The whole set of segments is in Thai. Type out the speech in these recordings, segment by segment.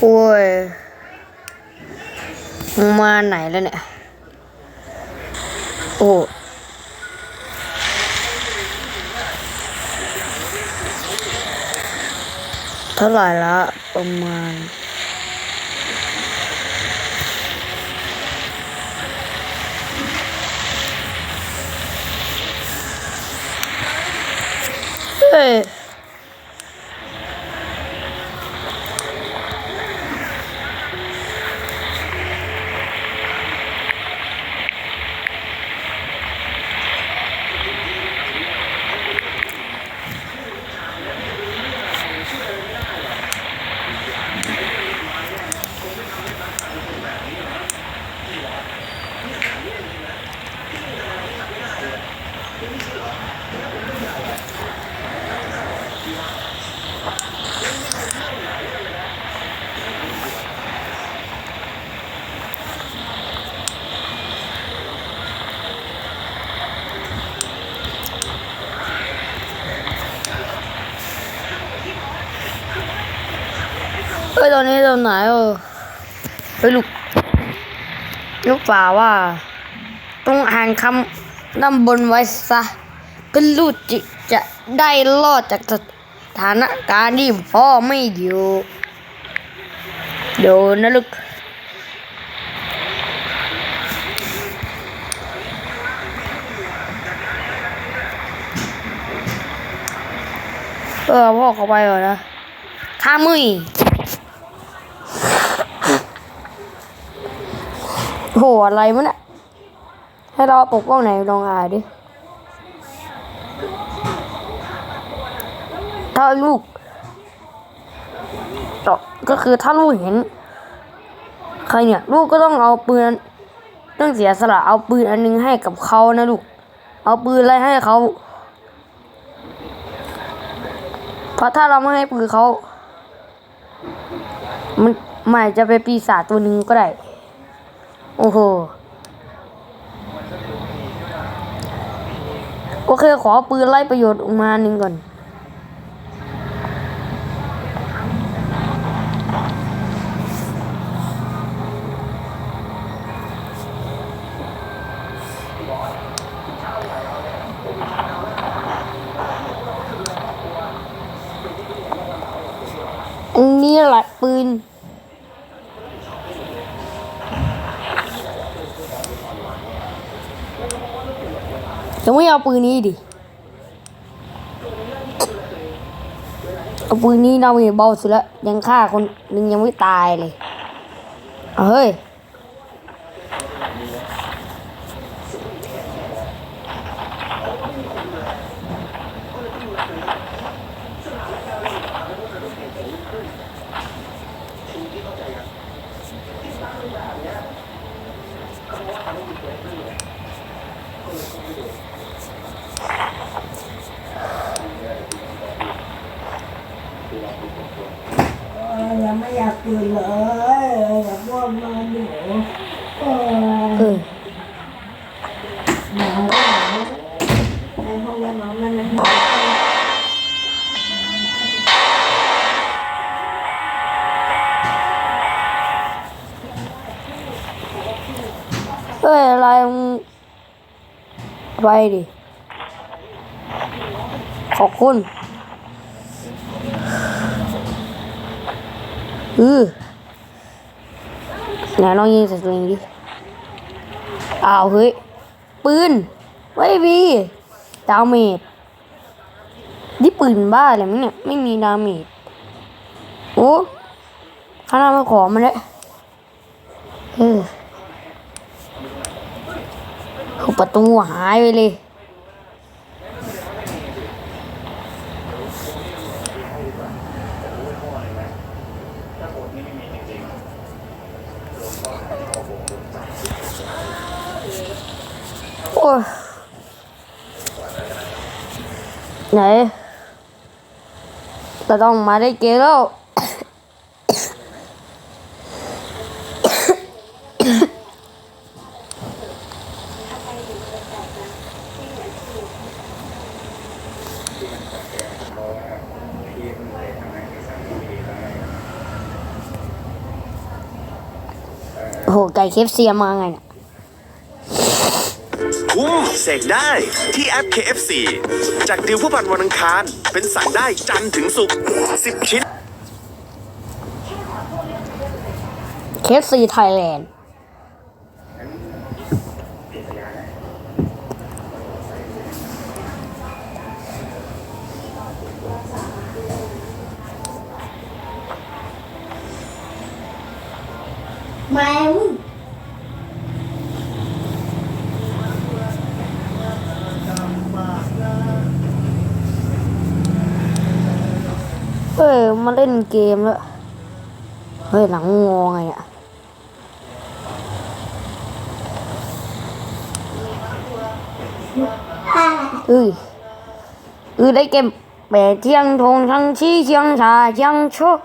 โอ้ยมึงมาไหนแล้วเนี่ย โอ้เท่าไหร่ละประมาณเฮ้ ตอนนี้ตอนไหนเออเฮ้ยลูกลูกป่าว่า ต้องอ่านคำด้านบนไว้ซะเพื่อลูกจิจะได้รอดจากสถานการณ์ที่พ่อไม่อยู่เดี๋ยวนะลูกเออพ่อเข้าไปก่อนนะข้ามือ โหอะไรมันอะให้เราปกป้องไหนลองอ่านดิถ้าลูกต่อก็คือถ้าลูกเห็น ใครเนี่ย ลูกก็ต้องเอาปืนต้องเสียสละเอาปืนอันนึงให้กับเขานะลูก เอาปืนอะไรให้เขาเพราะถ้าเราไม่ให้ปืนเขา มันมันอาจจะเป็นปีศาจตัวหนึ่งก็ได้ โอ้โห โอเค ขอปืนไล่ประโยชน์ออกมาหนึ่งก่อน อันนี้แหละปืน จะไม่เอาปืนนี้ดิ เอาปืนนี้เราเห็นเบาสุดแล้ว ยังฆ่าคนหนึงยังไม่ตายเลยเฮ้ย ยังไม่อยากตื่น ไปดิ ขอบคุณ อือไหนลองยิงใส่ตัวเองดิอ้าวเฮ้ย ปืนไม่มีดาเมจนี่ปืนบ้าอะไรมั้งเนี่ย ไม่มีดาเมจโอ้ข้างหน้ามาขอมาเลยเออ เอา ประตูหายไปเลย โอ้ยไหนเราต้องมาได้เกมแล้ว เโห ไก่เคฟเซียมาไงเนี่ยคุ้มเสกได้ที่แอป KFC จากดิวผู้พันวันอังคาร เป็นสั่งได้จันทร์ถึงศุกร์10 ชิ้น เคฟซีไทยแลนด์ แมวเฮ้ยมาเล่นเกมแล้วเฮ้ย หลังงอไงเนี่ยเอ้ยเออได้เกมแปดเชียงทงชังชี้เชียงชาเชียงโชค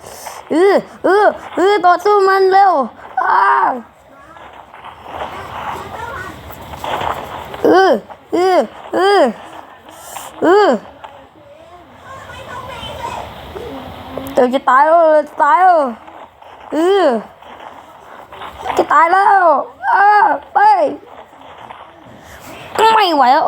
เออเออเออต่อสู้มันเร็วอ้าเออเออเออเออเดี๋ยวจะตายแล้วจะตายแล้วเออจะตายแล้วเออไปไม่ไหวแล้ว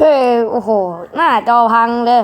ฮ้ยโอ้โหหน้าจอพังเลย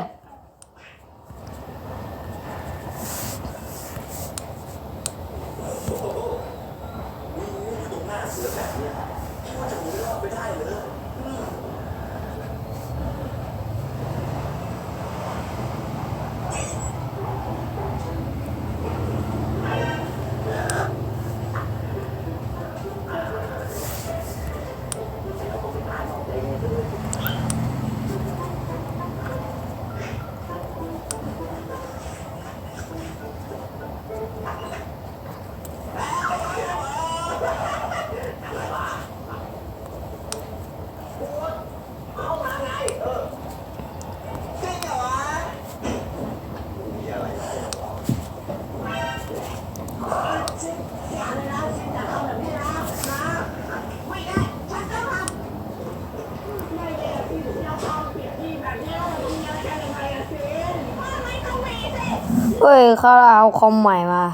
เฮ้ยเขาเอาคอมใหม่มา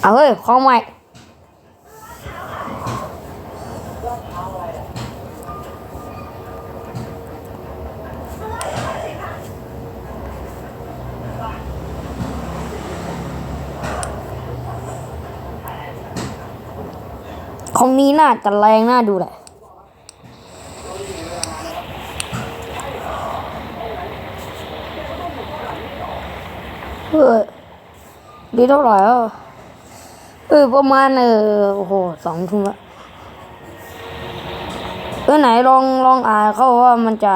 เอาเฮ้ยคอมใหม่คอมนี้น่าจะแรงน่าดูแหละ เออดีเท่าไหร่อะเออประมาณเออโอ้โหสองทุ่มละเออไหนลองลองอ่านเขาว่ามันจะ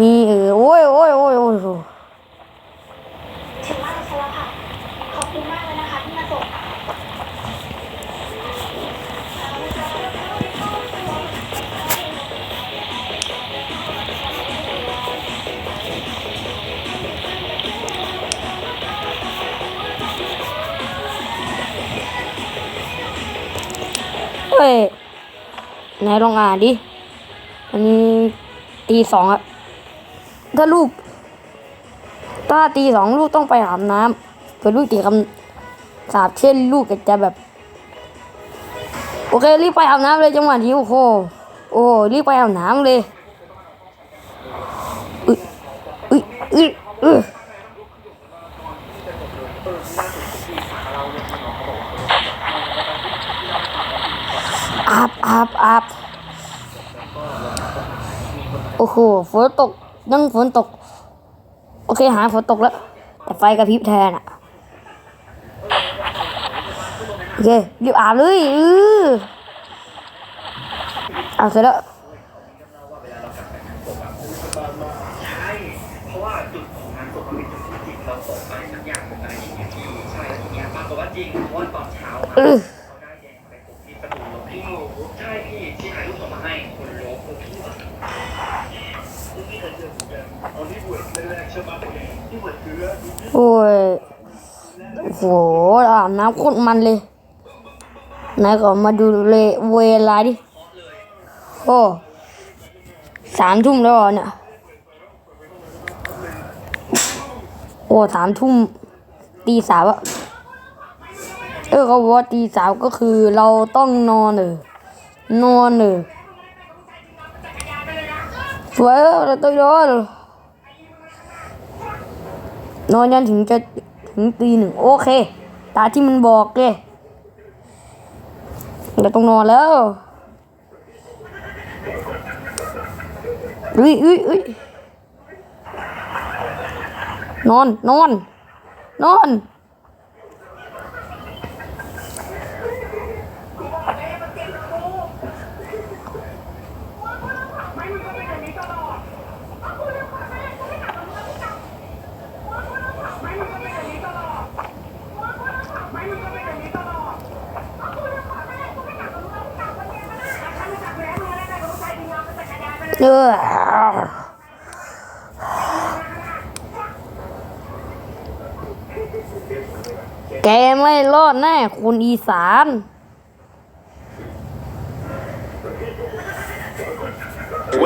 มีเออโอ้ยโอ้ยโอ้ยโอ้ย ไหนลองอ่านดิ อันนี้ตีสองอะถ้าลูก ถ้าตีสองลูกต้องไปอาบน้ำเกิดลูกตีคำสาบเช่นลูกก็จะแบบ โอเครีบไปอาบน้ำเลยจังหวะนี้โอ้โหโอ้โหรีบไปอาบน้ำเลยอุ้ยอุ้ยอุ้ยเอ ออาบอาบอาบโอ้โหฝนตกนั่งฝนตก โอเคหายฝนตกแล้ว แต่ไฟกระพริบแทนอะโอเครีบอาบเลยเอออาบเสร็จแล้วเพราะว่าจุดของ ให้คนลบพี่ว่าพี่เคนทั่วโอ้ยโหอาบน้ำโคตรมันเลยนายก็มาดูเลเวลาดิ โอ้สามทุ่มแล้วเนี่ยโอ้สามทุ่มตีสามอะเออเขาบอกว่าตีสามก็คือเราต้องนอนเออนอนเออ วยเราต้องนอนนอนยันถึงจะถึงตีหนึ่งโอเค ตามที่มันบอกเลยเราต้องนอนแล้วอุ้ยอุ้ยอุ้ยนอน นอน นอน เออแกไม่รอดแน่คนอีสาน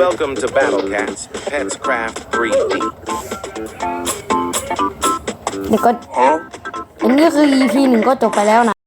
Welcome to Battle Cats Pets Craft 3D เดี๋ยวก็อันนี้คือ EP หนึ่งก็จบไปแล้วนะ